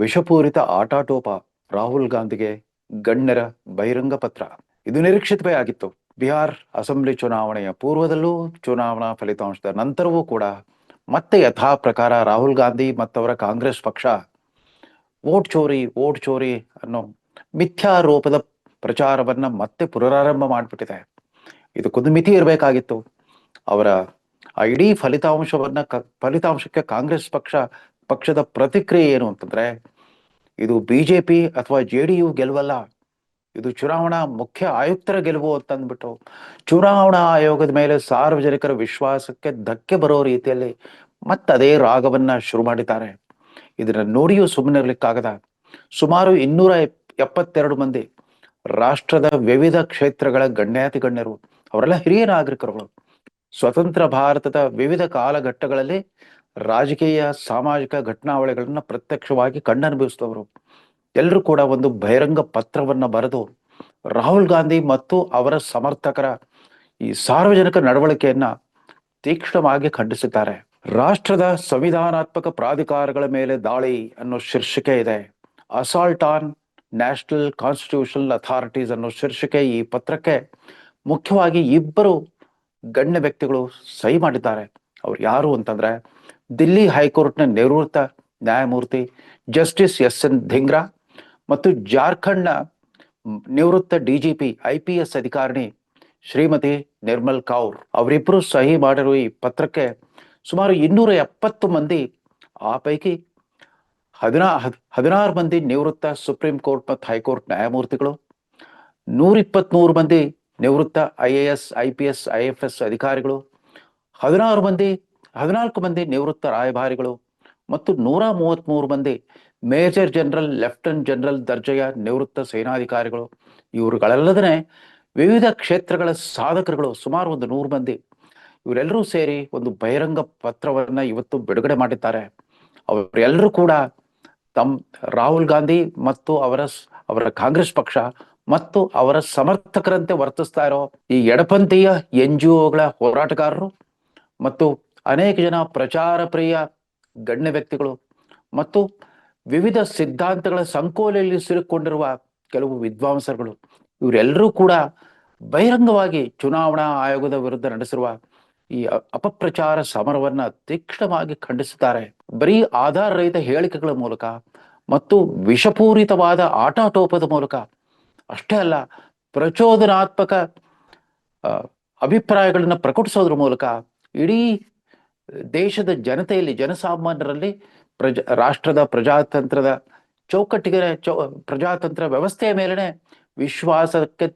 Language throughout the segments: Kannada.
ವಿಷಪೂರಿತ ಆಟಾಟೋಪ ರಾಹುಲ್ ಗಾಂಧಿಗೆ ಗಣ್ಯರ ಬಹಿರಂಗ ಪತ್ರ ಇದು ನಿರೀಕ್ಷಿತವೇ ಆಗಿತ್ತು. ಬಿಹಾರ್ ಅಸೆಂಬ್ಲಿ ಚುನಾವಣೆಯ ಪೂರ್ವದಲ್ಲೂ ಚುನಾವಣಾ ಫಲಿತಾಂಶದ ನಂತರವೂ ಕೂಡ ಮತ್ತೆ ಯಥಾ ಪ್ರಕಾರ ರಾಹುಲ್ ಗಾಂಧಿ ಮತ್ತವರ ಕಾಂಗ್ರೆಸ್ ಪಕ್ಷ ವೋಟ್ ಚೋರಿ ವೋಟ್ ಚೋರಿ ಅನ್ನೋ ಮಿಥ್ಯಾರೋಪದ ಪ್ರಚಾರವನ್ನ ಮತ್ತೆ ಪುನರಾರಂಭ ಮಾಡಿಬಿಟ್ಟಿದೆ. ಇದಕ್ಕೊಂದು ಮಿತಿ ಇರಬೇಕಾಗಿತ್ತು. ಅವರ ಇಡೀ ಫಲಿತಾಂಶವನ್ನ ಫಲಿತಾಂಶಕ್ಕೆ ಕಾಂಗ್ರೆಸ್ ಪಕ್ಷ, ಪಕ್ಷದ ಪ್ರತಿಕ್ರಿಯೆ ಏನು ಅಂತಂದ್ರೆ ಇದು ಬಿಜೆಪಿ ಅಥವಾ ಜೆ ಡಿ ಇದು ಚುನಾವಣಾ ಮುಖ್ಯ ಆಯುಕ್ತರ ಗೆಲುವು ಅಂತಂದ್ಬಿಟ್ಟು. ಚುನಾವಣಾ ಆಯೋಗದ ಮೇಲೆ ಸಾರ್ವಜನಿಕರ ವಿಶ್ವಾಸಕ್ಕೆ ಧಕ್ಕೆ ಬರೋ ರೀತಿಯಲ್ಲಿ ಮತ್ತದೇ ರಾಗವನ್ನ ಶುರು ಮಾಡಿದ್ದಾರೆ. ಇದನ್ನ ನೋಡಿಯೂ ಸುಮ್ಮನಿರ್ಲಿಕ್ಕಾಗದ ಸುಮಾರು ಇನ್ನೂರ ಎಪ್- ಎಪ್ಪತ್ತೆರಡು ಮಂದಿ ರಾಷ್ಟ್ರದ ವಿವಿಧ ಕ್ಷೇತ್ರಗಳ ಗಣ್ಯಾತಿ ಗಣ್ಯರು ಅವರೆಲ್ಲ ಹಿರಿಯ ನಾಗರಿಕರುಗಳು. ಸ್ವತಂತ್ರ ಭಾರತದ ವಿವಿಧ ಕಾಲಘಟ್ಟಗಳಲ್ಲಿ ರಾಜಕೀಯ, ಸಾಮಾಜಿಕ ಘಟನಾವಳಿಗಳನ್ನ ಪ್ರತ್ಯಕ್ಷವಾಗಿ ಕಣ್ಣನುಭವಿಸಿದವರು. ಎಲ್ಲರೂ ಕೂಡ ಒಂದು ಬಹಿರಂಗ ಪತ್ರವನ್ನ ಬರೆದು ರಾಹುಲ್ ಗಾಂಧಿ ಮತ್ತು ಅವರ ಸಮರ್ಥಕರ ಈ ಸಾರ್ವಜನಿಕ ನಡವಳಿಕೆಯನ್ನ ತೀಕ್ಷ್ಣವಾಗಿ ಖಂಡಿಸಿದ್ದಾರೆ ರಾಷ್ಟ್ರದ ಸಂವಿಧಾನಾತ್ಮಕ ಪ್ರಾಧಿಕಾರಗಳ ಮೇಲೆ ದಾಳಿ ಅನ್ನೋ ಶೀರ್ಷಿಕೆ ಇದೆ. Assault on national constitutional authorities ಅನ್ನೋ ಶೀರ್ಷಿಕೆ ಈ ಪತ್ರಕ್ಕೆ ಮುಖ್ಯವಾಗಿ ಇಬ್ಬರು ಗಣ್ಯ ವ್ಯಕ್ತಿಗಳು ಸಹಿ ಮಾಡಿದ್ದಾರೆ. ಅವ್ರು ಯಾರು ಅಂತಂದ್ರೆ ದಿಲ್ಲಿ ಹೈಕೋರ್ಟ್ನ ನಿವೃತ್ತ ನ್ಯಾಯಮೂರ್ತಿ ಜಸ್ಟಿಸ್ ಎಸ್ ಎನ್ ಧಿಂಗ್ರಾ ಮತ್ತು ಜಾರ್ಖಂಡ್ನ ನಿವೃತ್ತ ಡಿಜಿಪಿ ಐ ಪಿ ಎಸ್ ಅಧಿಕಾರಿಣಿ ಶ್ರೀಮತಿ ನಿರ್ಮಲ್ ಕೌರ್. ಅವರಿಬ್ಬರು ಸಹಿ ಮಾಡಿರುವ ಈ ಪತ್ರಕ್ಕೆ ಸುಮಾರು ಇನ್ನೂರ ಎಪ್ಪತ್ತು ಮಂದಿ, ಆ ಪೈಕಿ ಹದಿನಾ ಹದಿನಾರು ಮಂದಿ ನಿವೃತ್ತ ಸುಪ್ರೀಂ ಕೋರ್ಟ್ ಮತ್ತು ಹೈಕೋರ್ಟ್ ನ್ಯಾಯಮೂರ್ತಿಗಳು ನೂರ ಇಪ್ಪತ್ಮೂರು ಮಂದಿ ನಿವೃತ್ತ I A S, I P S, I F S ಅಧಿಕಾರಿಗಳು, ಹದಿನಾರು ಮಂದಿ ಹದಿನಾಲ್ಕು ಮಂದಿ ನಿವೃತ್ತ ರಾಯಭಾರಿಗಳು ಮತ್ತು ನೂರ ಮೂವತ್ಮೂರು ಮಂದಿ ಮೇಜರ್ ಜನರಲ್, ಲೆಫ್ಟಿನೆಂಟ್ ಜನರಲ್ ದರ್ಜೆಯ ನಿವೃತ್ತ ಸೇನಾಧಿಕಾರಿಗಳು. ಇವರುಗಳಲ್ಲದೇ ವಿವಿಧ ಕ್ಷೇತ್ರಗಳ ಸಾಧಕರುಗಳು, ಸುಮಾರು ಒಂದು ನೂರು ಮಂದಿ. ಇವರೆಲ್ಲರೂ ಸೇರಿ ಒಂದು ಬಹಿರಂಗ ಪತ್ರವನ್ನ ಇವತ್ತು ಬಿಡುಗಡೆ ಮಾಡಿದ್ದಾರೆ. ಅವರೆಲ್ಲರೂ ಕೂಡ ತಮ್ಮ ರಾಹುಲ್ ಗಾಂಧಿ ಮತ್ತು ಅವರ ಅವರ ಕಾಂಗ್ರೆಸ್ ಪಕ್ಷ ಮತ್ತು ಅವರ ಸಮರ್ಥಕರಂತೆ ವರ್ತಿಸ್ತಾ ಇರೋ ಈ ಎಡಪಂಥೀಯ ಎನ್ ಜಿ ಒಗಳ ಹೋರಾಟಗಾರರು ಮತ್ತು ಅನೇಕ ಜನ ಪ್ರಚಾರ ಪ್ರಿಯ ಗಣ್ಯ ವ್ಯಕ್ತಿಗಳು ಮತ್ತು ವಿವಿಧ ಸಿದ್ಧಾಂತಗಳ ಸಂಕೋಲೆಯಲ್ಲಿ ಸಿಲುಕೊಂಡಿರುವ ಕೆಲವು ವಿದ್ವಾಂಸರುಗಳು. ಇವರೆಲ್ಲರೂ ಕೂಡ ಬಹಿರಂಗವಾಗಿ ಚುನಾವಣಾ ಆಯೋಗದ ವಿರುದ್ಧ ನಡೆಸಿರುವ ಈ ಅಪಪ್ರಚಾರ ಸಮರವನ್ನ ತೀಕ್ಷ್ಣವಾಗಿ ಖಂಡಿಸುತ್ತಾರೆ. ಬರೀ ಆಧಾರರಹಿತ ಹೇಳಿಕೆಗಳ ಮೂಲಕ ಮತ್ತು ವಿಷಪೂರಿತವಾದ ಆಟಾಟೋಪದ ಮೂಲಕ ಅಷ್ಟೇ ಅಲ್ಲ, ಪ್ರಚೋದನಾತ್ಮಕ ಅಭಿಪ್ರಾಯಗಳನ್ನು ಪ್ರಕಟಿಸೋದ್ರ ಮೂಲಕ ಇಡೀ ದೇಶದ ಜನತೆಯಲ್ಲಿ, ಜನಸಾಮಾನ್ಯರಲ್ಲಿ ಪ್ರಜ, ರಾಷ್ಟ್ರದ ಪ್ರಜಾತಂತ್ರದ ಚೌಕಟ್ಟಿಗೆ, ಚೌ, ಪ್ರಜಾತಂತ್ರ ವ್ಯವಸ್ಥೆಯ ಮೇಲೆ ವಿಶ್ವಾಸಕ್ಕೆ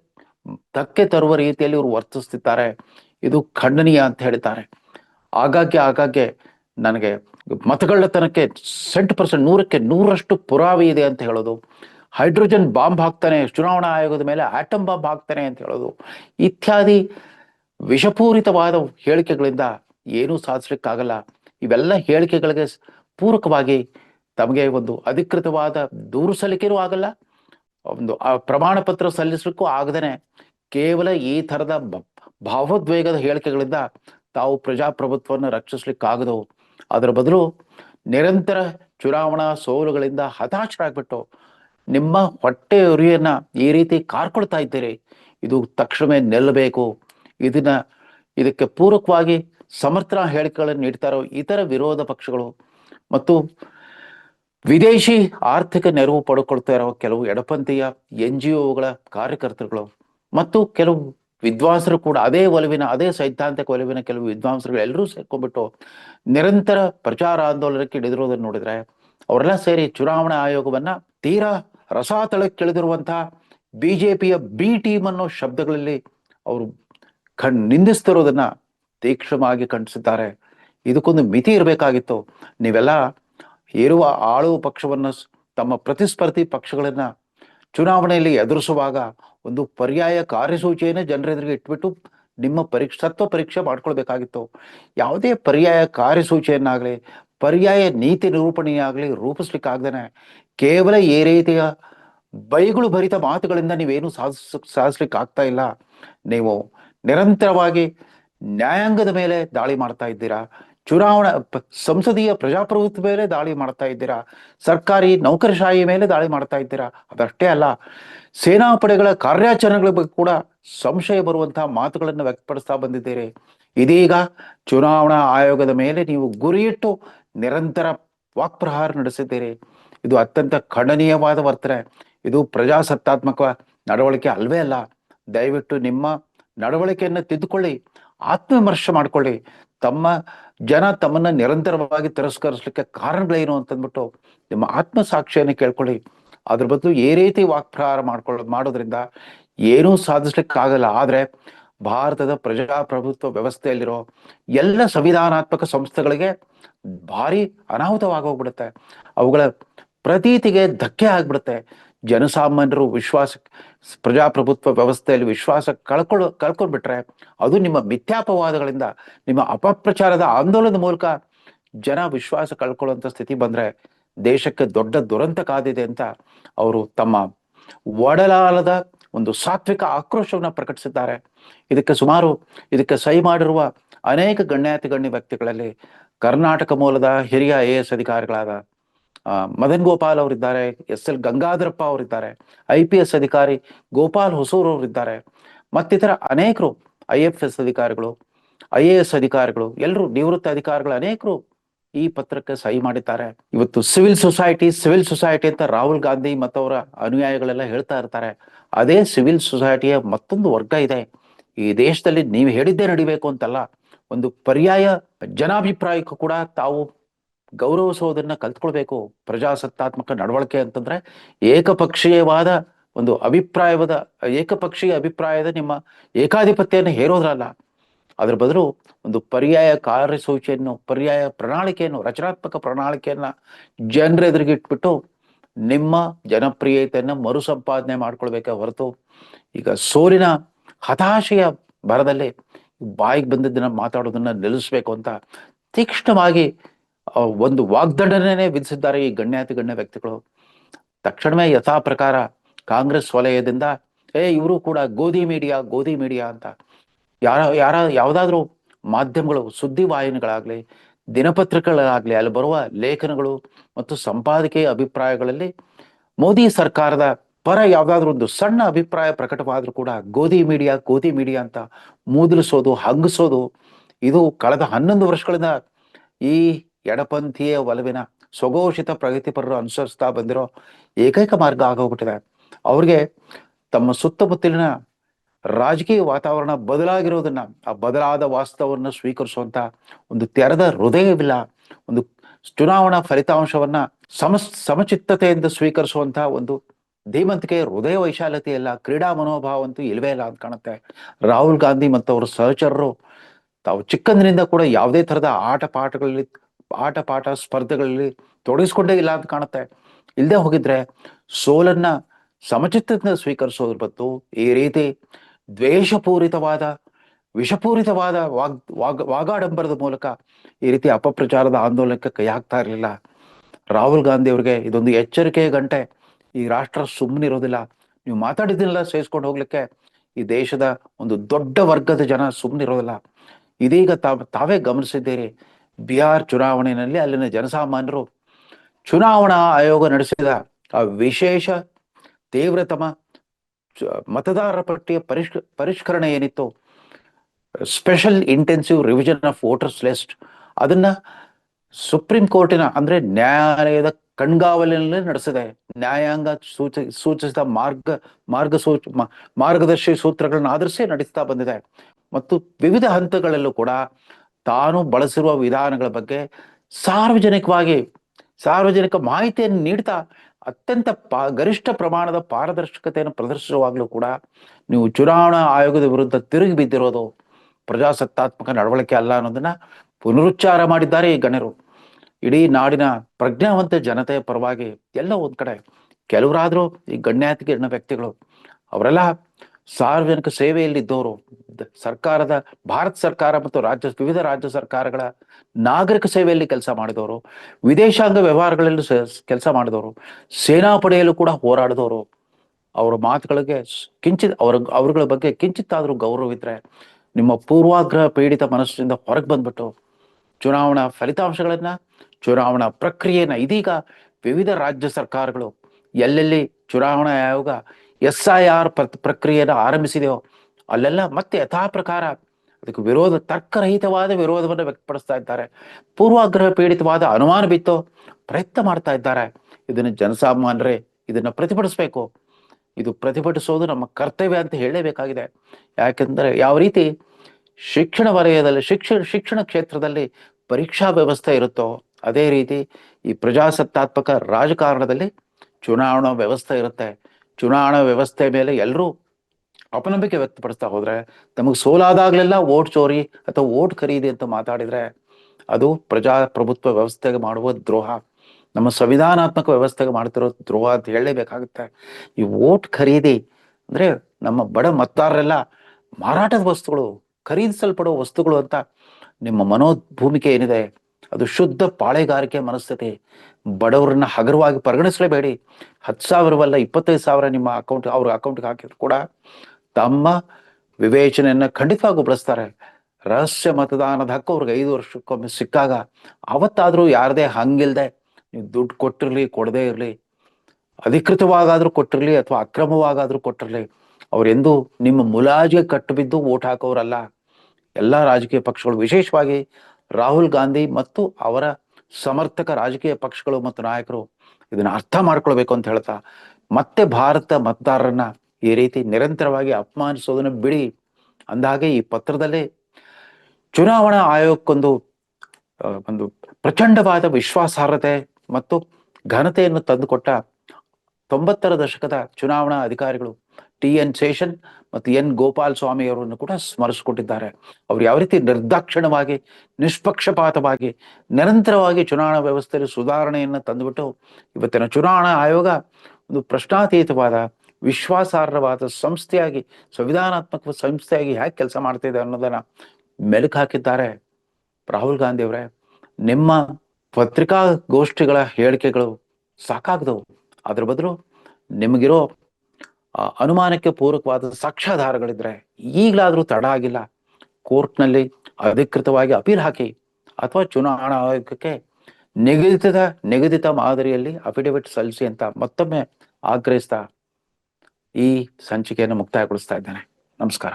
ಧಕ್ಕೆ ತರುವ ರೀತಿಯಲ್ಲಿ ಇವರು ವರ್ತಿಸ್ತಿದ್ದಾರೆ. ಇದು ಖಂಡನೀಯ ಅಂತ ಹೇಳ್ತಾರೆ. ಆಗಾಗ್ಗೆ ಆಗಾಗ್ಗೆ ನನಗೆ ಮತಗಳ್ಳತನಕ್ಕೆ ಸೆಂಟ್ ಪರ್ಸೆಂಟ್ ನೂರಕ್ಕೆ ನೂರಷ್ಟು ಪುರಾವೆ ಇದೆ ಅಂತ ಹೇಳೋದು. ಹೈಡ್ರೋಜನ್ ಬಾಂಬ್ ಹಾಕ್ತಾನೆ, ಚುನಾವಣಾ ಆಯೋಗದ ಮೇಲೆ ಆಟಮ್ ಬಾಂಬ್ ಹಾಕ್ತಾನೆ ಅಂತ ಹೇಳೋದು. ಇತ್ಯಾದಿ ವಿಷಪೂರಿತವಾದ ಹೇಳಿಕೆಗಳಿಂದ ಏನೂ ಸಾಧಿಸ್ಲಿಕ್ಕಾಗಲ್ಲ. ಇವೆಲ್ಲ ಹೇಳಿಕೆಗಳಿಗೆ ಪೂರಕವಾಗಿ ತಮಗೆ ಒಂದು ಅಧಿಕೃತವಾದ ದೂರು ಸಲ್ಲಿಕೆನೂ ಆಗಲ್ಲ. ಒಂದು ಆ ಪ್ರಮಾಣ ಪತ್ರ ಸಲ್ಲಿಸಲಿಕ್ಕೂ ಆಗದೇನೆ. ಕೇವಲ ಈ ತರದ ಭಾವೋದ್ವೇಗದ ಹೇಳಿಕೆಗಳಿಂದ ತಾವು ಪ್ರಜಾಪ್ರಭುತ್ವವನ್ನು ರಕ್ಷಿಸ್ಲಿಕ್ಕಾಗದು. ಅದರ ಬದಲು ನಿರಂತರ ಚುನಾವಣಾ ಸೋಲುಗಳಿಂದ ಹತಾಶರಾಗ್ಬಿಟ್ಟು ನಿಮ್ಮ ಹೊಟ್ಟೆ ಉರಿಯನ್ನ ಈ ರೀತಿ ಕಾರ್ಕೊಳ್ತಾ ಇದ್ದೀರಿ. ಇದು ತಕ್ಷಣವೇ ನಿಲ್ಲಬೇಕು. ಇದನ್ನ ಇದಕ್ಕೆ ಪೂರಕವಾಗಿ ಸಮರ್ಥನಾ ಹೇಳಿಕೆಗಳನ್ನು ನೀಡ್ತಾ ಇರೋ ಇತರ ವಿರೋಧ ಪಕ್ಷಗಳು ಮತ್ತು ವಿದೇಶಿ ಆರ್ಥಿಕ ನೆರವು ಪಡ್ಕೊಳ್ತಾ ಇರೋ ಕೆಲವು ಎಡಪಂಥೀಯ ಎನ್ ಜಿ ಒಗಳ ಕಾರ್ಯಕರ್ತರುಗಳು ಮತ್ತು ಕೆಲವು ವಿದ್ವಾಂಸರು ಕೂಡ ಅದೇ ಒಲವಿನ, ಅದೇ ಸೈದ್ಧಾಂತಿಕ ಒಲವಿನ ಕೆಲವು ವಿದ್ವಾಂಸರುಗಳು ಎಲ್ಲರೂ ಸೇರ್ಕೊಂಡ್ಬಿಟ್ಟು ನಿರಂತರ ಪ್ರಚಾರ ಆಂದೋಲನಕ್ಕೆ ಹಿಡಿದಿರೋದನ್ನ ನೋಡಿದ್ರೆ ಅವರೆಲ್ಲ ಸೇರಿ ಚುನಾವಣಾ ಆಯೋಗವನ್ನ ತೀರಾ ರಸಾತಳಕ್ಕಿಳಿದಿರುವಂತಹ ಬಿಜೆಪಿಯ ಬಿ ಟೀಮ್ ಅನ್ನೋ ಶಬ್ದಗಳಲ್ಲಿ ಅವರು ಖಂಡ್ ನಿಂದಿಸ್ತಿರೋದನ್ನ ತೀಕ್ಷ್ಣವಾಗಿ ಖಂಡಿಸಿದ್ದಾರೆ ಇದಕ್ಕೊಂದು ಮಿತಿ ಇರಬೇಕಾಗಿತ್ತು. ನೀವೆಲ್ಲ ಇರುವ ಆಳು ಪಕ್ಷವನ್ನ ತಮ್ಮ ಪ್ರತಿಸ್ಪರ್ಧಿ ಪಕ್ಷಗಳನ್ನ ಚುನಾವಣೆಯಲ್ಲಿ ಎದುರಿಸುವಾಗ ಒಂದು ಪರ್ಯಾಯ ಕಾರ್ಯಸೂಚಿಯನ್ನು ಜನರೆದುರಿಗೆ ಇಟ್ಬಿಟ್ಟು ನಿಮ್ಮ ಪರೀಕ್ಷೆ, ಸತ್ವ ಪರೀಕ್ಷೆ ಮಾಡ್ಕೊಳ್ಬೇಕಾಗಿತ್ತು. ಯಾವುದೇ ಪರ್ಯಾಯ ಕಾರ್ಯಸೂಚಿಯನ್ನಾಗಲಿ, ಪರ್ಯಾಯ ನೀತಿ ನಿರೂಪಣೆಯಾಗಲಿ ರೂಪಿಸ್ಲಿಕ್ಕಾಗ್ದೇನೆ ಕೇವಲ ಈ ರೀತಿಯ ಬೈಗಳು ಭರಿತ ಮಾತುಗಳಿಂದ ನೀವೇನು ಸಾಧಿಸ್ ಸಾಧಿಸ್ಲಿಕ್ಕೆ ಆಗ್ತಾ ಇಲ್ಲ. ನೀವು ನಿರಂತರವಾಗಿ ನ್ಯಾಯಾಂಗದ ಮೇಲೆ ದಾಳಿ ಮಾಡ್ತಾ ಇದ್ದೀರಾ? ಚುನಾವಣಾ ಸಂಸದೀಯ ಪ್ರಜಾಪ್ರಭುತ್ವ ಮೇಲೆ ದಾಳಿ ಮಾಡ್ತಾ ಇದ್ದೀರಾ? ಸರ್ಕಾರಿ ನೌಕರಶಾಹಿ ಮೇಲೆ ದಾಳಿ ಮಾಡ್ತಾ ಇದ್ದೀರಾ? ಅದಷ್ಟೇ ಅಲ್ಲ, ಸೇನಾಪಡೆಗಳ ಕಾರ್ಯಾಚರಣೆಗಳ ಬಗ್ಗೆ ಕೂಡ ಸಂಶಯ ಬರುವಂತಹ ಮಾತುಗಳನ್ನು ವ್ಯಕ್ತಪಡಿಸ್ತಾ ಬಂದಿದ್ದೀರಿ. ಇದೀಗ ಚುನಾವಣಾ ಆಯೋಗದ ಮೇಲೆ ನೀವು ಗುರಿಯಿಟ್ಟು ನಿರಂತರ ವಾಕ್ಪ್ರಹಾರ ನಡೆಸಿದ್ದೀರಿ. ಇದು ಅತ್ಯಂತ ಖಂಡನೀಯವಾದ ವರ್ತನೆ. ಇದು ಪ್ರಜಾಸತ್ತಾತ್ಮಕ ನಡವಳಿಕೆ ಅಲ್ವೇ ಅಲ್ಲ. ದಯವಿಟ್ಟು ನಿಮ್ಮ ನಡವಳಿಕೆಯನ್ನು ತಿದ್ದುಕೊಳ್ಳಿ. ಆತ್ಮವಿಮರ್ಶೆ ಮಾಡ್ಕೊಳ್ಳಿ. ತಮ್ಮ ಜನ ತಮ್ಮನ್ನ ನಿರಂತರವಾಗಿ ತಿರಸ್ಕರಿಸ್ಲಿಕ್ಕೆ ಕಾರಣಗಳೇನು ಅಂತಂದ್ಬಿಟ್ಟು ನಿಮ್ಮ ಆತ್ಮಸಾಕ್ಷಿಯನ್ನು ಕೇಳ್ಕೊಳ್ಳಿ. ಅದ್ರ ಬದಲು ಏ ರೀತಿ ವಾಕ್ಪ್ರಹಾರ ಮಾಡ್ಕೊಳ್ಳೋ ಮಾಡೋದ್ರಿಂದ ಏನೂ ಸಾಧಿಸ್ಲಿಕ್ಕೆ ಆಗಲ್ಲ ಆದ್ರೆ ಭಾರತದ ಪ್ರಜಾಪ್ರಭುತ್ವ ವ್ಯವಸ್ಥೆಯಲ್ಲಿರೋ ಎಲ್ಲ ಸಂವಿಧಾನಾತ್ಮಕ ಸಂಸ್ಥೆಗಳಿಗೆ ಭಾರಿ ಅನಾಹುತವಾಗೋಗ್ಬಿಡುತ್ತೆ. ಅವುಗಳ ಪ್ರತೀತಿಗೆ ಧಕ್ಕೆ ಆಗ್ಬಿಡುತ್ತೆ. ಜನಸಾಮಾನ್ಯರು ವಿಶ್ವಾಸ, ಪ್ರಜಾಪ್ರಭುತ್ವ ವ್ಯವಸ್ಥೆಯಲ್ಲಿ ವಿಶ್ವಾಸ ಕಳ್ಕೊಳ್ಳೋ ಕಳ್ಕೊಂಡ್ಬಿಟ್ರೆ ಅದು ನಿಮ್ಮ ಮಿಥ್ಯಾಪವಾದಗಳಿಂದ, ನಿಮ್ಮ ಅಪಪ್ರಚಾರದ ಆಂದೋಲನದ ಮೂಲಕ ಜನ ವಿಶ್ವಾಸ ಕಳ್ಕೊಳ್ಳುವಂಥ ಸ್ಥಿತಿ ಬಂದರೆ ದೇಶಕ್ಕೆ ದೊಡ್ಡ ದುರಂತ ಕಾದಿದೆ ಅಂತ ಅವರು ತಮ್ಮ ಒಡಲಾಲದ ಒಂದು ಸಾತ್ವಿಕ ಆಕ್ರೋಶವನ್ನ ಪ್ರಕಟಿಸಿದ್ದಾರೆ. ಇದಕ್ಕೆ ಸುಮಾರು, ಇದಕ್ಕೆ ಸಹಿ ಮಾಡಿರುವ ಅನೇಕ ಗಣ್ಯಾತಿ ಗಣ್ಯ ವ್ಯಕ್ತಿಗಳಲ್ಲಿ ಕರ್ನಾಟಕ ಮೂಲದ ಹಿರಿಯ ಐ ಎಸ್ ಅಧಿಕಾರಿಗಳಾದ ಮದನ್ ಗೋಪಾಲ್ ಅವರಿದ್ದಾರೆ, ಎಸ್ ಎಲ್ ಗಂಗಾಧರಪ್ಪ ಅವರಿದ್ದಾರೆ, ಐ ಪಿ ಎಸ್ ಅಧಿಕಾರಿ ಗೋಪಾಲ್ ಹೊಸೂರ್ ಅವರಿದ್ದಾರೆ, ಮತ್ತಿತರ ಅನೇಕರು ಐ ಎಫ್ ಎಸ್ ಅಧಿಕಾರಿಗಳು, ಐ ಎ ಎಸ್ ಅಧಿಕಾರಿಗಳು, ಎಲ್ಲರೂ ನಿವೃತ್ತ ಅಧಿಕಾರಿಗಳು ಅನೇಕರು ಈ ಪತ್ರಕ್ಕೆ ಸಹಿ ಮಾಡಿದ್ದಾರೆ. ಇವತ್ತು ಸಿವಿಲ್ ಸೊಸೈಟಿ ಸಿವಿಲ್ ಸೊಸೈಟಿ ಅಂತ ರಾಹುಲ್ ಗಾಂಧಿ ಮತ್ತವರ ಅನುಯಾಯಿಗಳೆಲ್ಲ ಹೇಳ್ತಾ ಇರ್ತಾರೆ. ಅದೇ ಸಿವಿಲ್ ಸೊಸೈಟಿಯ ಮತ್ತೊಂದು ವರ್ಗ ಇದೆ. ಈ ದೇಶದಲ್ಲಿ ನೀವು ಹೇಳಿದ್ದೇ ನಡಿಬೇಕು ಅಂತಲ್ಲ. ಒಂದು ಪರ್ಯಾಯ ಜನಾಭಿಪ್ರಾಯಕ್ಕೂ ಕೂಡ ತಾವು ಗೌರವಿಸೋದನ್ನ ಕಲ್ತ್ಕೊಳ್ಬೇಕು. ಪ್ರಜಾಸತ್ತಾತ್ಮಕ ನಡವಳಿಕೆ ಅಂತಂದ್ರೆ ಏಕಪಕ್ಷೀಯವಾದ ಒಂದು ಅಭಿಪ್ರಾಯವಾದ, ಏಕಪಕ್ಷೀಯ ಅಭಿಪ್ರಾಯದ ನಿಮ್ಮ ಏಕಾಧಿಪತ್ಯವನ್ನು ಹೇರೋದ್ರಲ್ಲ. ಅದ್ರ ಬದಲು ಒಂದು ಪರ್ಯಾಯ ಕಾರ್ಯಸೂಚಿಯನ್ನು, ಪರ್ಯಾಯ ಪ್ರಣಾಳಿಕೆಯನ್ನು, ರಚನಾತ್ಮಕ ಪ್ರಣಾಳಿಕೆಯನ್ನ ಜನರ ಎದುರಿಗಿಟ್ಬಿಟ್ಟು ನಿಮ್ಮ ಜನಪ್ರಿಯತೆಯನ್ನ ಮರುಸಂಪಾದನೆ ಮಾಡ್ಕೊಳ್ಬೇಕೆ ಹೊರತು ಈಗ ಸೋಲಿನ ಹತಾಶೆಯ ಭರದಲ್ಲಿ ಬಾಯಿಗೆ ಬಂದಿದ್ದನ್ನ ಮಾತಾಡೋದನ್ನ ನಿಲ್ಲಿಸ್ಬೇಕು ಅಂತ ತೀಕ್ಷ್ಣವಾಗಿ ಒಂದು ವಾಗ್ದಂಡನೆ ವಿಧಿಸಿದ್ದಾರೆ ಈ ಗಣ್ಯಾತಿ ಗಣ್ಯ ವ್ಯಕ್ತಿಗಳು. ತಕ್ಷಣವೇ ಯಥಾ ಪ್ರಕಾರ ಕಾಂಗ್ರೆಸ್ ವಲಯದಿಂದ, ಏ, ಇವರು ಕೂಡ ಗೋಧಿ ಮೀಡಿಯಾ ಗೋಧಿ ಮೀಡಿಯಾ ಅಂತ. ಯಾರ ಯಾರ, ಯಾವ್ದಾದ್ರು ಮಾಧ್ಯಮಗಳು, ಸುದ್ದಿ ವಾಹಿನಿಗಳಾಗ್ಲಿ, ದಿನಪತ್ರಿಕೆಗಳಾಗ್ಲಿ, ಅಲ್ಲಿ ಬರುವ ಲೇಖನಗಳು ಮತ್ತು ಸಂಪಾದಕೀಯ ಅಭಿಪ್ರಾಯಗಳಲ್ಲಿ ಮೋದಿ ಸರ್ಕಾರದ ಪರ ಯಾವ್ದಾದ್ರು ಒಂದು ಸಣ್ಣ ಅಭಿಪ್ರಾಯ ಪ್ರಕಟವಾದ್ರೂ ಕೂಡ ಗೋಧಿ ಮೀಡಿಯಾ ಗೋಧಿ ಮೀಡಿಯಾ ಅಂತ ಮೂದಲಿಸೋದು, ಹಂಗಿಸೋದು, ಇದು ಕಳೆದ ಹನ್ನೊಂದು ವರ್ಷಗಳಿಂದ ಈ ಎಡಪಂಥೀಯ ಒಲವಿನ ಸ್ವಘೋಷಿತ ಪ್ರಗತಿಪರರು ಅನುಸರಿಸ್ತಾ ಬಂದಿರೋ ಏಕೈಕ ಮಾರ್ಗ ಆಗೋಗ್ಬಿಟ್ಟಿದೆ. ಅವ್ರಿಗೆ ತಮ್ಮ ಸುತ್ತಮುತ್ತಲಿನ ರಾಜಕೀಯ ವಾತಾವರಣ ಬದಲಾಗಿರೋದನ್ನ, ಆ ಬದಲಾದ ವಾಸ್ತವವನ್ನು ಸ್ವೀಕರಿಸುವಂತ ಒಂದು ತೆರೆದ ಹೃದಯವಿಲ್ಲ, ಒಂದು ಚುನಾವಣಾ ಫಲಿತಾಂಶವನ್ನ ಸಮ, ಸಮಚಿತ್ತತೆಯಿಂದ ಸ್ವೀಕರಿಸುವಂತ ಒಂದು ಧೀಮಂತಿಕೆ ಹೃದಯ ವೈಶಾಲತೆ ಇಲ್ಲ ಕ್ರೀಡಾ ಮನೋಭಾವ ಅಂತೂ ಇಲ್ವೇ ಇಲ್ಲ ಅಂತ ಕಾಣುತ್ತೆ. ರಾಹುಲ್ ಗಾಂಧಿ ಮತ್ತು ಅವರ ಸಹಚರರು ತಾವು ಚಿಕ್ಕಂದಿನಿಂದ ಕೂಡ ಯಾವುದೇ ತರದ ಆಟ ಪಾಠಗಳಲ್ಲಿ ಆಟ, ಪಾಠ, ಸ್ಪರ್ಧೆಗಳಲ್ಲಿ ತೊಡಗಿಸ್ಕೊಂಡೇ ಇಲ್ಲ ಅಂತ ಕಾಣುತ್ತೆ. ಇಲ್ಲದೆ ಹೋಗಿದ್ರೆ ಸೋಲನ್ನ ಸಮಚಿತ್ತದಿಂದ ಸ್ವೀಕರಿಸೋದ್ರ ಬದಲು ಈ ರೀತಿ ದ್ವೇಷಪೂರಿತವಾದ, ವಿಷಪೂರಿತವಾದ ವಾಗ್ ವಾಗ್, ವಾಗಾಡಂಬರದ ಮೂಲಕ ಈ ರೀತಿ ಅಪಪ್ರಚಾರದ ಆಂದೋಲನಕ್ಕೆ ಕೈ ಹಾಕ್ತಾ ಇರಲಿಲ್ಲ. ರಾಹುಲ್ ಗಾಂಧಿ ಅವರಿಗೆ ಇದೊಂದು ಎಚ್ಚರಿಕೆಯ ಗಂಟೆ. ಈ ರಾಷ್ಟ್ರ ಸುಮ್ಮನಿರೋದಿಲ್ಲ. ನೀವು ಮಾತಾಡಿದ್ದನ್ನೆಲ್ಲ ಸೇರಿಸ್ಕೊಂಡು ಹೋಗ್ಲಿಕ್ಕೆ. ಈ ದೇಶದ ಒಂದು ದೊಡ್ಡ ವರ್ಗದ ಜನ ಸುಮ್ಮನಿರೋದಿಲ್ಲ. ಇದೀಗ ತಾವ್, ತಾವೇ ಗಮನಿಸಿದ್ದೀರಿ. ಬಿಹಾರ್ ಚುನಾವಣೆಯಲ್ಲಿ ಅಲ್ಲಿನ ಜನಸಾಮಾನ್ಯರು ಚುನಾವಣಾ ಆಯೋಗ ನಡೆಸಿದ ಆ ವಿಶೇಷ ತೀವ್ರತಮ ಮತದಾರರ ಪಟ್ಟಿಯ ಪರಿಷ್ಕ, ಪರಿಷ್ಕರಣೆ ಏನಿತ್ತು special intensive revision of voters list ಅದನ್ನ ಸುಪ್ರೀಂ ಕೋರ್ಟಿನ, ಅಂದ್ರೆ ನ್ಯಾಯಾಲಯದ ಕಣ್ಗಾವಲಿನಲ್ಲಿ ನಡೆಸಿದೆ. ನ್ಯಾಯಾಂಗ ಸೂಚ, ಸೂಚಿಸಿದ ಮಾರ್ಗ, ಮಾರ್ಗಸೂಚ ಮಾರ್ಗದರ್ಶಿ ಸೂತ್ರಗಳನ್ನ ಆಧರಿಸಿ ನಡೆಸ್ತಾ ಬಂದಿದೆ. ಮತ್ತು ವಿವಿಧ ಹಂತಗಳಲ್ಲೂ ಕೂಡ ತಾನು ಬಳಸಿರುವ ವಿಧಾನಗಳ ಬಗ್ಗೆ ಸಾರ್ವಜನಿಕವಾಗಿ, ಸಾರ್ವಜನಿಕ ಮಾಹಿತಿಯನ್ನು ನೀಡ್ತಾ ಅತ್ಯಂತ ಪಾ, ಗರಿಷ್ಠ ಪ್ರಮಾಣದ ಪಾರದರ್ಶಕತೆಯನ್ನು ಪ್ರದರ್ಶಿಸುವಾಗಲೂ ಕೂಡ ನೀವು ಚುನಾವಣಾ ಆಯೋಗದ ವಿರುದ್ಧ ತಿರುಗಿ ಬಿದ್ದಿರೋದು ಪ್ರಜಾಸತ್ತಾತ್ಮಕ ನಡವಳಿಕೆ ಅಲ್ಲ ಅನ್ನೋದನ್ನ ಪುನರುಚ್ಚಾರ ಮಾಡಿದ್ದಾರೆ ಈ ಗಣ್ಯರು. ಇಡೀ ನಾಡಿನ ಪ್ರಜ್ಞಾವಂತ ಜನತೆಯ ಪರವಾಗಿ ಎಲ್ಲ ಒಂದ್ ಕಡೆ ಕೆಲವರಾದ್ರೂ ಈ ಗಣ್ಯಾತಿಗೆ ಗಣ್ಯ ವ್ಯಕ್ತಿಗಳು, ಅವರೆಲ್ಲ ಸಾರ್ವಜನಿಕ ಸೇವೆಯಲ್ಲಿ ಇದ್ದವರು ದ- ಸರ್ಕಾರದ, ಭಾರತ ಸರ್ಕಾರ ಮತ್ತು ರಾಜ್ಯ, ವಿವಿಧ ರಾಜ್ಯ ಸರ್ಕಾರಗಳ ನಾಗರಿಕ ಸೇವೆಯಲ್ಲಿ ಕೆಲಸ ಮಾಡಿದವರು, ವಿದೇಶಾಂಗ ವ್ಯವಹಾರಗಳಲ್ಲೂ ಕೆಲಸ ಮಾಡಿದವರು, ಸೇನಾಪಡೆಯಲ್ಲೂ ಕೂಡ ಹೋರಾಡಿದವರು. ಅವರ ಮಾತುಗಳಿಗೆ ಕಿಂಚಿತ್, ಅವರ, ಅವರುಗಳ ಬಗ್ಗೆ ಕಿಂಚಿತ್ತಾದರೂ ಗೌರವ ಇದ್ರೆ ನಿಮ್ಮ ಪೂರ್ವಾಗ್ರಹ ಪೀಡಿತ ಮನಸ್ಸಿನಿಂದ ಹೊರಗೆ ಬಂದ್ಬಿಟ್ಟು ಚುನಾವಣಾ ಫಲಿತಾಂಶಗಳನ್ನ, ಚುನಾವಣಾ ಪ್ರಕ್ರಿಯೆನ ಇದೀಗ ವಿವಿಧ ರಾಜ್ಯ ಸರ್ಕಾರಗಳು, ಎಲ್ಲೆಲ್ಲಿ ಚುನಾವಣಾ ಆಯೋಗ ಎಸ್ ಐ ಆರ್ ಪ್ರಕ್ರಿಯೆನ ಆರಂಭಿಸಿದೆಯೋ, ಅಲ್ಲೆಲ್ಲ ಮತ್ತೆ ಯಥಾ ಪ್ರಕಾರ ಅದಕ್ಕೆ ವಿರೋಧ, ತರ್ಕರಹಿತವಾದ ವಿರೋಧವನ್ನು ವ್ಯಕ್ತಪಡಿಸ್ತಾ ಇದ್ದಾರೆ. ಪೂರ್ವಾಗ್ರಹ ಪೀಡಿತವಾದ ಅನುಮಾನ ಬಿತ್ತೋ ಪ್ರಯತ್ನ ಮಾಡ್ತಾ ಇದ್ದಾರೆ. ಇದನ್ನು ಜನಸಾಮಾನ್ಯರೇ ಇದನ್ನ ಪ್ರತಿಭಟಿಸಬೇಕು. ಇದು ಪ್ರತಿಭಟಿಸೋದು ನಮ್ಮ ಕರ್ತವ್ಯ ಅಂತ ಹೇಳಲೇಬೇಕಾಗಿದೆ. ಯಾಕೆಂದರೆ ಯಾವ ರೀತಿ ಶಿಕ್ಷಣ ವಲಯದಲ್ಲಿ ಶಿಕ್ಷಣ ಶಿಕ್ಷಣ ಕ್ಷೇತ್ರದಲ್ಲಿ ಪರೀಕ್ಷಾ ವ್ಯವಸ್ಥೆ ಇರುತ್ತೋ, ಅದೇ ರೀತಿ ಈ ಪ್ರಜಾಸತ್ತಾತ್ಮಕ ರಾಜಕಾರಣದಲ್ಲಿ ಚುನಾವಣಾ ವ್ಯವಸ್ಥೆ ಇರುತ್ತೆ. ಚುನಾವಣಾ ವ್ಯವಸ್ಥೆ ಮೇಲೆ ಎಲ್ಲರೂ ಅಪನಂಬಿಕೆ ವ್ಯಕ್ತಪಡಿಸ್ತಾ ಹೋದ್ರೆ, ತಮಗೆ ಸೋಲಾದಾಗಲೆಲ್ಲ ಓಟ್ ಚೋರಿ ಅಥವಾ ಓಟ್ ಖರೀದಿ ಅಂತ ಮಾತಾಡಿದ್ರೆ ಅದು ಪ್ರಜಾಪ್ರಭುತ್ವ ವ್ಯವಸ್ಥೆಗೆ ಮಾಡುವ ದ್ರೋಹ. ನಮ್ಮ ಸಂವಿಧಾನಾತ್ಮಕ ವ್ಯವಸ್ಥೆಗೆ ಮಾಡ್ತಿರೋ ದ್ರೋಹ ಅಂತ ಹೇಳಲೇಬೇಕಾಗುತ್ತೆ. ಈ ಓಟ್ ಖರೀದಿ ಅಂದ್ರೆ ನಮ್ಮ ಬಡ ಮತದಾರರೆಲ್ಲ ಮಾರಾಟದ ವಸ್ತುಗಳು, ಖರೀದಿಸಲ್ಪಡುವ ವಸ್ತುಗಳು ಅಂತ ನಿಮ್ಮ ಮನೋಭೂಮಿಕೆ ಏನಿದೆ ಅದು ಶುದ್ಧ ಪಾಳೆಗಾರಿಕೆ ಮನಸ್ಥಿತಿ. ಬಡವರನ್ನ ಹಗರವಾಗಿ ಪರಿಗಣಿಸಲೇಬೇಡಿ. ಹತ್ತು ಸಾವಿರವಲ್ಲ, ಇಪ್ಪತ್ತೈದು ಸಾವಿರ ನಿಮ್ಮ ಅಕೌಂಟ್, ಅವ್ರ ಅಕೌಂಟ್ಗೆ ಹಾಕಿದ್ರು ಕೂಡ ತಮ್ಮ ವಿವೇಚನೆಯನ್ನ ಖಂಡಿತವಾಗೂ ಬಳಸ್ತಾರೆ. ರಹಸ್ಯ ಮತದಾನದ ಹಕ್ಕು ಅವ್ರಿಗೆ ಐದು ವರ್ಷಕ್ಕೊಮ್ಮೆ ಸಿಕ್ಕಾಗ ಅವತ್ತಾದ್ರೂ ಯಾರದೇ ಹಂಗಿಲ್ದೆ ನೀವು ದುಡ್ಡು ಕೊಟ್ಟಿರಲಿ, ಕೊಡದೇ ಇರಲಿ, ಅಧಿಕೃತವಾಗಾದ್ರೂ ಕೊಟ್ಟಿರಲಿ ಅಥವಾ ಅಕ್ರಮವಾಗಾದ್ರೂ ಕೊಟ್ಟಿರಲಿ ಅವ್ರೆಂದು ನಿಮ್ಮ ಮುಲಾಜಿಗೆ ಕಟ್ಟು ಬಿದ್ದು ಓಟ್ ಹಾಕೋರಲ್ಲ. ಎಲ್ಲ ರಾಜಕೀಯ ಪಕ್ಷಗಳು ವಿಶೇಷವಾಗಿ ರಾಹುಲ್ ಗಾಂಧಿ ಮತ್ತು ಅವರ ಸಮರ್ಥಕ ರಾಜಕೀಯ ಪಕ್ಷಗಳು ಮತ್ತು ನಾಯಕರು ಇದನ್ನ ಅರ್ಥ ಮಾಡ್ಕೊಳ್ಬೇಕು ಅಂತ ಹೇಳ್ತಾ, ಮತ್ತೆ ಭಾರತ ಮತದಾರರನ್ನ ಈ ರೀತಿ ನಿರಂತರವಾಗಿ ಅಪಮಾನಿಸೋದನ್ನ ಬಿಡಿ. ಅಂದಾಗೆ ಈ ಪತ್ರದಲ್ಲಿ ಚುನಾವಣಾ ಆಯೋಗಕ್ಕೊಂದು ಒಂದು ಪ್ರಚಂಡವಾದ ವಿಶ್ವಾಸಾರ್ಹತೆ ಮತ್ತು ಘನತೆಯನ್ನು ತಂದುಕೊಟ್ಟ ತೊಂಬತ್ತರ ದಶಕದ ಚುನಾವಣಾ ಅಧಿಕಾರಿಗಳು ಟಿ ಎನ್ ಶೇಷನ್ ಮತ್ತು ಎನ್ ಗೋಪಾಲ್ ಸ್ವಾಮಿ ಅವರನ್ನು ಕೂಡ ಸ್ಮರಿಸಿಕೊಟ್ಟಿದ್ದಾರೆ. ಅವ್ರು ಯಾವ ರೀತಿ ನಿರ್ದಾಕ್ಷಿಣ್ಯವಾಗಿ, ನಿಷ್ಪಕ್ಷಪಾತವಾಗಿ, ನಿರಂತರವಾಗಿ ಚುನಾವಣಾ ವ್ಯವಸ್ಥೆಯಲ್ಲಿ ಸುಧಾರಣೆಯನ್ನು ತಂದುಬಿಟ್ಟು ಇವತ್ತಿನ ಚುನಾವಣಾ ಆಯೋಗ ಒಂದು ಪ್ರಶ್ನಾತೀತವಾದ, ವಿಶ್ವಾಸಾರ್ಹವಾದ ಸಂಸ್ಥೆಯಾಗಿ, ಸಂವಿಧಾನಾತ್ಮಕ ಸಂಸ್ಥೆಯಾಗಿ ಹೇಗೆ ಕೆಲಸ ಮಾಡ್ತಿದೆ ಅನ್ನೋದನ್ನ ಮೆಲುಕು ಹಾಕಿದ್ದಾರೆ. ರಾಹುಲ್ ಗಾಂಧಿ ಅವರೇ, ನಿಮ್ಮ ಪತ್ರಿಕಾಗೋಷ್ಠಿಗಳ ಹೇಳಿಕೆಗಳು ಸಾಕಾಗದವು. ಅದ್ರ ಬದಲು ನಿಮಗಿರೋ ಅನುಮಾನಕ್ಕೆ ಪೂರಕವಾದ ಸಾಕ್ಷ್ಯಾಧಾರಗಳಿದ್ರೆ ಈಗಲಾದರೂ ತಡ ಆಗಿಲ್ಲ. ಕೋರ್ಟ್ನಲ್ಲಿ ಅಧಿಕೃತವಾಗಿ ಅಪೀಲ್ ಹಾಕಿ ಅಥವಾ ಚುನಾವಣಾ ಆಯೋಗಕ್ಕೆ ನಿಗದಿತ ನಿಗದಿತ ಮಾದರಿಯಲ್ಲಿ ಅಫಿಡವಿಟ್ ಸಲ್ಲಿಸಿ ಅಂತ ಮತ್ತೊಮ್ಮೆ ಆಗ್ರಹಿಸ್ತಾ ಈ ಸಂಚಿಕೆಯನ್ನು ಮುಕ್ತಾಯಗೊಳಿಸ್ತಾ ಇದ್ದೇನೆ. ನಮಸ್ಕಾರ.